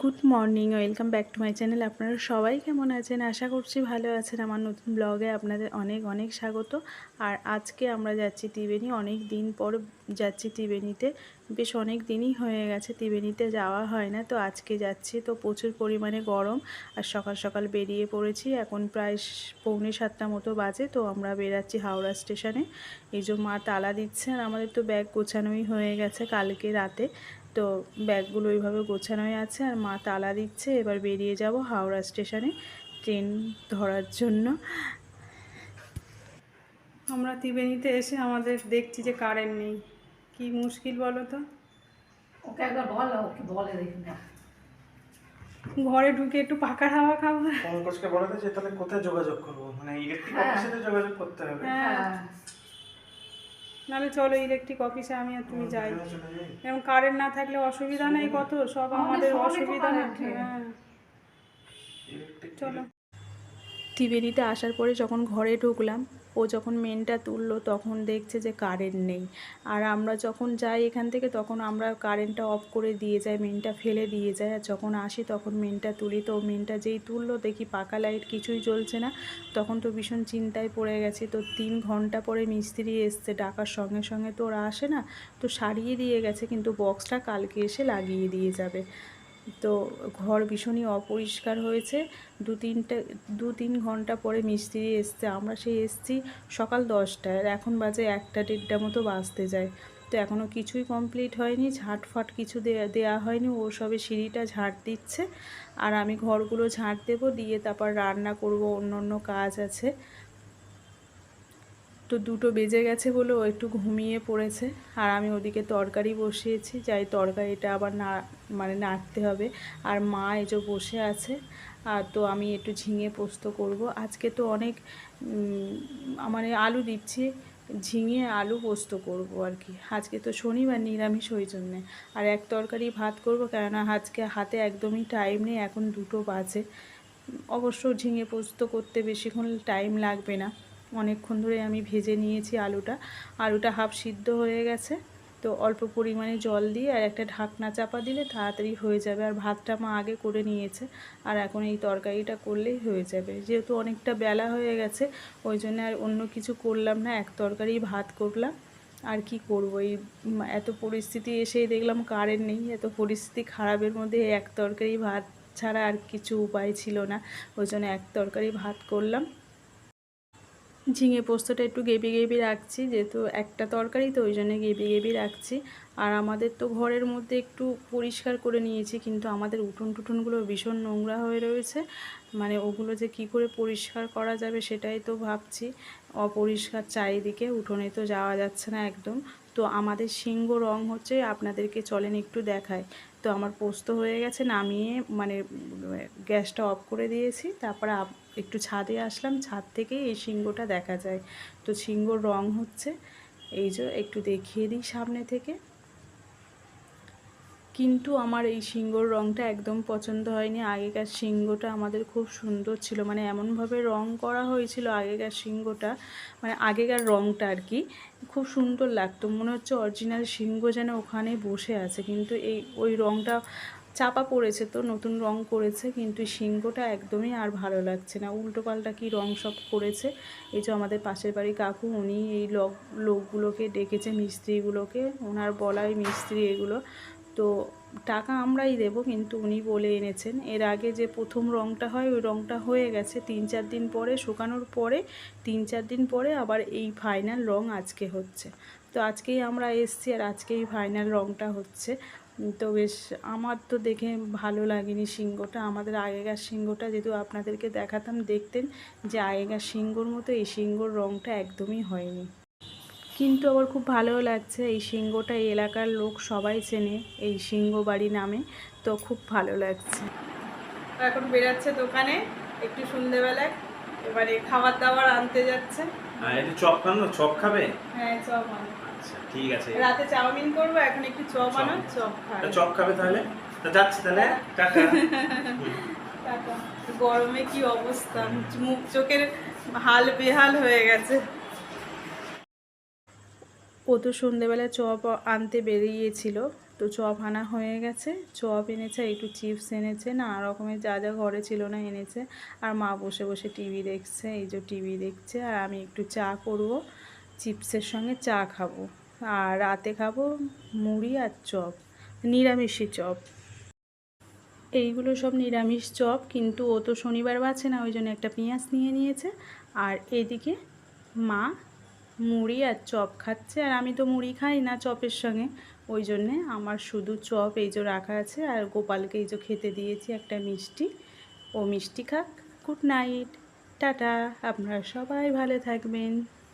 Good morning welcome back to my channel আপনারা সবাই কেমন আছেন? আশা করছি ভালো আছেন। আমার নতুন ব্লগে আপনাদের অনেক অনেক স্বাগত। আর আজকে আমরা যাচ্ছি ত্রিবেণী। অনেক দিন পর যাচ্ছি ত্রিবেণীতে। বেশ অনেক দিনই হয়ে গেছে, ত্রিবেণীতে যাওয়া হয় না। তো আজকে যাচ্ছি। তো প্রচুর পরিমাণে গরম। আর সকাল সকাল বেরিয়ে পড়েছি। এখন প্রায় পৌনে সাতটা মতো বাজে। তো আমরা বেরাচ্ছি হাওড়া স্টেশনে। এই যে মা তালা দিচ্ছে আর আমাদের তো ব্যাগ গোছানোই হয়ে গেছে কালকে রাতে। তো ব্যাগগুলো ওইভাবে গোছানোই আছে আর মা তালা দিচ্ছে এবার বেরিয়ে যাব হাওড়া স্টেশনে ট্রেন ধরার জন্য। আমরা ত্রিবেণীতে এসে আমাদের দেখছি যে কারেন্ট নেই। কি মুশকিল বলো তো? ওকে একবার বলো ওকে বলে দেখি না। ঘরে ঢুকে একটু পাকা হাওয়া খাব। পঙ্কজকে বলাতে যে তাহলে কোথায় যোগাযোগ করব? মানে ইলেকট্রিক হ্যাঁ। অফিসে তো যোগাযোগ করতে হবে। হ্যাঁ। হ্যাঁ। নাহলে চলো ইলেকট্রিক অফিসে আমি আর তুমি যাই। চলে এবং কারেন্ট না থাকলে অসুবিধা নেই কত সব আমাদের অসুবিধা না। চলো। টিভি হ্যাঁ চলো ত্রিবেণীতে আসার পরে যখন ঘরে ঢুকলাম ও যখন মেনটা তুললো তখন দেখছে যে কারেন্ট নেই। আর আমরা যখন যাই এখান থেকে তখন আমরা কারেন্টটা অফ করে দিয়ে যাই মেনটা ফেলে দিয়ে যাই। আর যখন আসি তখন মেনটা তুলি। তো মেনটা যেই তুললো দেখি পাকা লাইট কিছুই জ্বলছে না। তখন তো ভীষণ চিন্তায় পড়ে গেছে। তো তিন ঘণ্টা পরে মিস্ত্রি এসছে ডাকার সঙ্গে সঙ্গে। তো ওরা আসে না, তো সারিয়ে দিয়ে গেছে। কিন্তু বক্সটা কালকে এসে লাগিয়ে দিয়ে যাবে। তো ঘর ভীষণই অপরিষ্কার হয়েছে। দু তিনটে, দু তিন ঘণ্টা পরে মিস্ত্রি এসছে। আমরা সেই এসছি সকাল দশটায়। এখন বাজে একটা দেড়টা মতো বাজতে যায়। তো এখনও কিছুই কমপ্লিট হয়নি। ঝাঁটফাট কিছু দেয়া হয়নি। ও সবে সিঁড়িটা ঝাঁট দিচ্ছে। আর আমি ঘরগুলো ঝাঁট দেবো। দিয়ে তারপর রান্না করব। অন্য অন্য কাজ আছে। তো দুটো বেজে গেছে বলে ও একটু ঘুমিয়ে পড়েছে। আর আমি ওদিকে তরকারি বসিয়েছি, যাই তরকারিটা আবার না মানে নাড়তে হবে। আর মা যে বসে আছে আর তো আমি একটু ঝিঙে পোস্ত করব। আজকে তো অনেক মানে আলু দিচ্ছি, ঝিঙে আলু পোস্ত করব আর কি। আজকে তো শনিবার নিরামিষ ওই জন্যে। আর এক তরকারি ভাত করব, কেননা আজকে হাতে একদমই টাইম নেই, এখন দুটো বাজে। অবশ্য ঝিঙে পোস্ত করতে বেশিক্ষণ টাইম লাগবে না। অনেকক্ষণ ধরে আমি ভেজে নিয়েছি আলুটা। আলুটা হাফ সিদ্ধ হয়ে গেছে। তো অল্প পরিমাণে জল দিয়ে আর একটা ঢাকনা চাপা দিলে তাড়াতাড়ি হয়ে যাবে। আর ভাতটা মা আগে করে নিয়েছে। আর এখন এই তরকারিটা করলেই হয়ে যাবে। যেহেতু অনেকটা বেলা হয়ে গেছে, ওই জন্য আর অন্য কিছু করলাম না। এক তরকারি ভাত করলাম। আর কি করব? এই এত পরিস্থিতি এসেই দেখলাম কারেন্ট নেই। এত পরিস্থিতি খারাপের মধ্যে এক তরকারি ভাত ছাড়া আর কিছু উপায় ছিল না। ওই জন্য এক তরকারি ভাত করলাম। ঝিঙে পোস্তটা একটু গেবি গেবি রাখছি, যেহেতু একটা তরকারি তো ওই জন্য গেবি গেবি রাখছি। আর আমাদের তো ঘরের মধ্যে একটু পরিষ্কার করে নিয়েছি, কিন্তু আমাদের উঠোন টুঠোনগুলো ভীষণ নোংরা হয়ে রয়েছে। মানে ওগুলো যে কি করে পরিষ্কার করা যাবে সেটাই তো ভাবছি। অপরিষ্কার চারিদিকে, উঠোনে তো যাওয়া যাচ্ছে না একদম। তো আমাদের সিংহ রং হচ্ছে, আপনাদেরকে চলেন একটু দেখায় তো আমার পোস্ত হয়ে গেছে, নামিয়ে মানে গ্যাসটা অফ করে দিয়েছি, তারপরে একটু ছাদে আসলাম, ছাদ থেকেই এই সিংহটা দেখা যায়। তো সিংহর রং হচ্ছে এই যে একটু দেখিয়ে দিই সামনে থেকে। কিন্তু আমার এই সিংহর রঙটা একদম পছন্দ হয়নি। আগেকার সিংহটা আমাদের খুব সুন্দর ছিল মানে এমনভাবে রং করা হয়েছিল আগেকার সিংহটা মানে আগেকার রংটা আর কি। খুব সুন্দর লাগতো, মনে হচ্ছে অরিজিনাল সিংহ যেন ওখানে বসে আছে, কিন্তু এই, ওই রংটা চাপা পড়েছে তো, নতুন রং করেছে, কিন্তু সিংহটা একদমই আর ভালো লাগছে না। উল্টোপাল্টা কি রং সব করেছে? এই যে আমাদের পাশের বাড়ি কাকু, উনি এই লোক লোকগুলোকে ডেকেছে, মিস্ত্রিগুলোকে। ওনার বলাই মিস্ত্রি এগুলো। তো টাকা আমরাই দেবো, কিন্তু উনি বলে এনেছেন। এর আগে যে প্রথম রংটা হয়, ওই রংটা হয়ে গেছে তিন চার দিন পরে, শুকানোর পরে, তিন চার দিন পরে আবার এই ফাইনাল রং আজকে হচ্ছে। তো আজকেই আমরা এসছি আর আজকেই ফাইনাল রংটা হচ্ছে। তো বেশ আমার তো দেখে ভালো লাগেনি সিংহটা। আমাদের আগেকার সিংহটা যেহেতু আপনাদেরকে দেখাতাম, দেখতেন যে আগেকার সিংহর মতো এই সিংহর রংটা একদমই হয়নি। কিন্তু আবার খুব ভালোও লাগছে, এই সিংহটা এই এলাকার লোক সবাই চেনে, এই সিংহ বাড়ি নামে, তো খুব ভালো লাগছে। এখন বেরাচ্ছে দোকানে, একটু সন্ধেবেলায়, এবারে খাবার দাবার আনতে যাচ্ছে। একটু চপ খানো চপ খাবে? হ্যাঁ চপ আচ্ছা ঠিক আছে। রাতে চাউমিন করব এখন একটু চপ আনো চপ খাই চপ খাবে তাহলে? তা যাচ্ছি তাহলে টাটা। টাটা। গরমে কি অবস্থা? মুখ চোখের হাল বেহাল হয়ে গেছে। ও তো সন্ধেবেলা চপ আনতে বেরিয়েছিল। তো চপ আনা হয়ে গেছে। চপ এনেছে, একটু চিপস এনেছে নানা রকমের যা যা ঘরে ছিল না এনেছে। আর মা বসে বসে টিভি দেখছে, এই যে টিভি দেখছে, আর আমি একটু চা করব, চিপসের সঙ্গে চা খাব। আর রাতে খাব মুড়ি আর চপ নিরামিষি চপ। এইগুলো সব নিরামিষ চপ, কিন্তু ও তো শনিবার বাছে না, ওই জন্য একটা পেঁয়াজ নিয়ে নিয়েছে। আর এদিকে মা মুড়ি আর চপ খাচ্ছে, আর আমি তো মুড়ি খাই না চপের সঙ্গে। ওই জন্যে আমার শুধু চপ এই যে রাখা আছে আর গোপালকে এই যে খেতে দিয়েছি একটা মিষ্টি। ও মিষ্টি খাক। Good night tata. আপনারা সবাই ভালো থাকবেন।